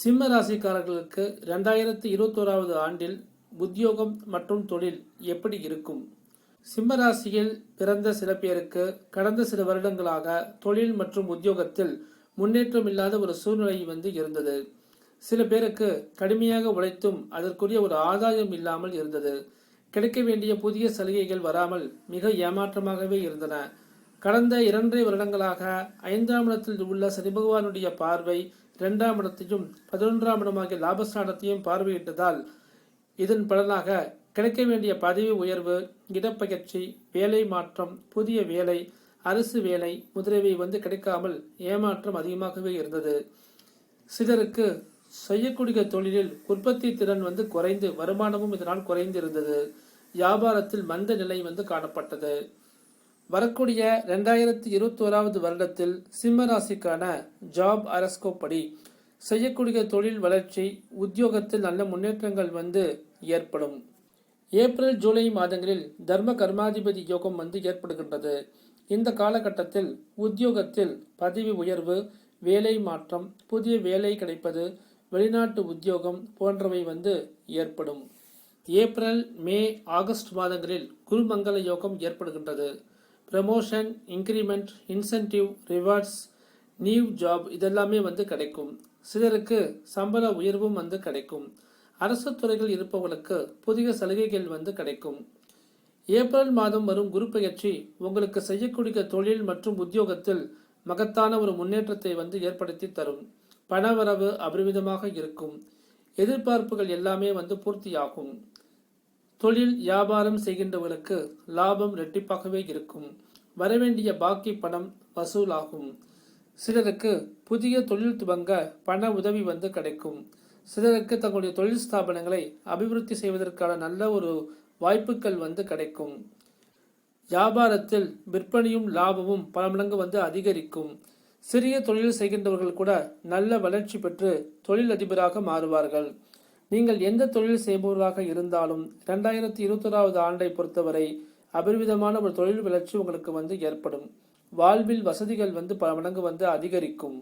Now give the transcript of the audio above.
சிம்ம ராசிக்காரர்களுக்கு ரெண்டாயிரத்தி இருபத்தோராவது ஆண்டில் உத்தியோகம் மற்றும் தொழில் எப்படி இருக்கும்? சிம்ம ராசியில் பிறந்த சில பேருக்கு கடந்த சில வருடங்களாக தொழில் மற்றும் உத்தியோகத்தில் முன்னேற்றம் இல்லாத ஒரு சூழ்நிலை வந்து இருந்தது. சில பேருக்கு கடுமையாக உழைத்தும் அதற்குரிய ஒரு ஆதாயம் இல்லாமல் இருந்தது. கிடைக்க வேண்டிய புதிய சலுகைகள் வராமல் மிக ஏமாற்றமாகவே இருந்தன. கடந்த இரண்டரை வருடங்களாக ஐந்தாம் இடத்தில் உள்ள சனி பகவானுடைய பார்வை இரண்டாம் இடத்தையும் பதினொன்றாம் இடமாகிய லாபஸ்தானத்தையும் பார்வையிட்டதால் இதன் பலனாக கிடைக்க வேண்டிய பதவி உயர்வு இடப்பெயர்ச்சி வேலை மாற்றம் புதிய வேலை அரசு வேலை முதலியவை வந்து கிடைக்காமல் ஏமாற்றம் அதிகமாகவே இருந்தது. சிலருக்கு செய்யக்கூடிய தொழிலில் உற்பத்தி திறன் வந்து குறைந்து வருமானமும் இதனால் குறைந்து இருந்தது வியாபாரத்தில் மந்த நிலை வந்து காணப்பட்டது. வரக்கூடிய ரெண்டாயிரத்தி இருபத்தி ஓராவது வருடத்தில் சிம்ம ராசிக்கான ஜாப் அரஸ்கோ படி செய்யக்கூடிய தொழில் வளர்ச்சி உத்தியோகத்தில் நல்ல முன்னேற்றங்கள் வந்து ஏற்படும். ஏப்ரல் ஜூலை மாதங்களில் தர்ம கர்மாதிபதி யோகம் வந்து ஏற்படுகின்றது. இந்த காலகட்டத்தில் உத்தியோகத்தில் பதவி உயர்வு வேலை மாற்றம் புதிய வேலை கிடைப்பது வெளிநாட்டு உத்தியோகம் போன்றவை வந்து ஏற்படும். ஏப்ரல் மே ஆகஸ்ட் மாதங்களில் குருமங்கல யோகம் ஏற்படுகின்றது. Promotion increment incentive rewards new job இதெல்லாமே வந்து கிடைக்கும். சிலருக்கு சம்பள உயர்வும் வந்து கிடைக்கும். அரசு துறைகள் இருப்பவர்களுக்கு புதிய சலுகைகள் வந்து கிடைக்கும். ஏப்ரல் மாதம் வரும் குரு பயிற்சி உங்களுக்கு செய்யக்கூடிய தொழில் மற்றும் உத்தியோகத்தில் மகத்தான ஒரு முன்னேற்றத்தை வந்து ஏற்படுத்தி தரும். பணவரவு அபரிமிதமாக இருக்கும். எதிர்பார்ப்புகள் எல்லாமே வந்து பூர்த்தியாகும். தொழில் வியாபாரம் செய்கின்றவர்களுக்கு லாபம் ரெட்டிப்பாகவே இருக்கும். வரவேண்டிய பாக்கி பணம் வசூலாகும். சிலருக்கு புதிய தொழில் துவங்க பண உதவி வந்து கிடைக்கும். சிலருக்கு தங்களுடைய தொழில் ஸ்தாபனங்களை அபிவிருத்தி செய்வதற்கான நல்ல ஒரு வாய்ப்புகள் வந்து கிடைக்கும். வியாபாரத்தில் விற்பனையும் லாபமும் பல மடங்கு வந்து அதிகரிக்கும். சிறிய தொழில் செய்கின்றவர்கள் கூட நல்ல வளர்ச்சி பெற்று தொழில் அதிபராக மாறுவார்கள். நீங்கள் எந்த தொழில் செய்பவராக இருந்தாலும் ரெண்டாயிரத்தி இருபத்தொராவது ஆண்டை பொறுத்தவரை அபரிவிதமான ஒரு தொழில் வளர்ச்சி உங்களுக்கு வந்து ஏற்படும். வாழ்வில் வசதிகள் வந்து பல மடங்கு வந்து அதிகரிக்கும்.